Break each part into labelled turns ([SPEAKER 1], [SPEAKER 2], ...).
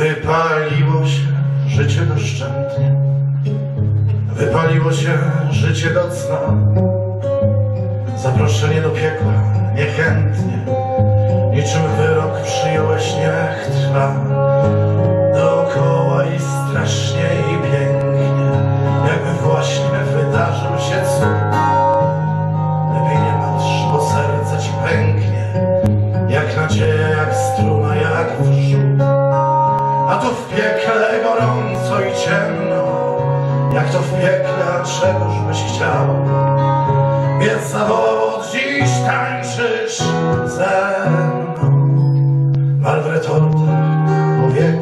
[SPEAKER 1] Wypaliło się życie doszczętnie, wypaliło się życie do cna. Zaproszenie do piekła niechętnie, niczym wyrok przyjąłeś, niech trwa. A tu w piekle gorąco i ciemno, jak to w piekle, a czegoż byś chciał? Więc zawołał dziś tańczysz ze mną. Bal w retortach po wiek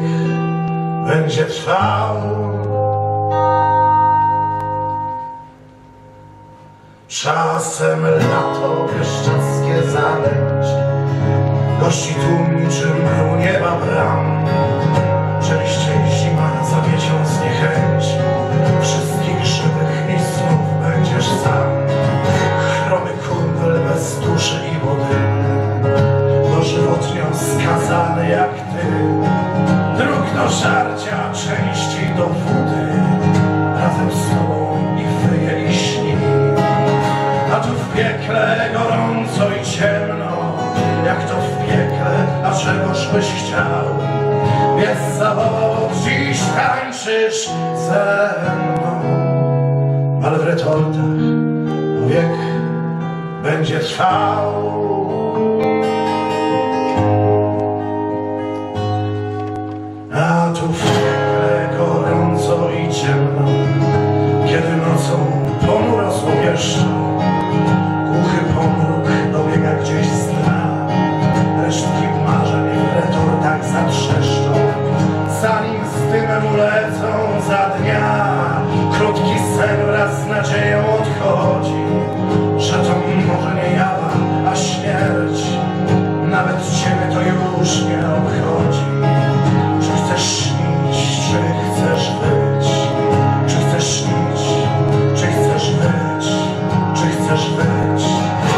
[SPEAKER 1] będzie trwał. Czasem lato pieszczadzkie zalęć Gości tłum niczym u nieba bram jak to w piekle, a czegoż byś chciał? Więc zawołał, dziś tańczysz ze mną. Ale w retortach wiek będzie trwał. A tu w piekle gorąco i ciemno, touch.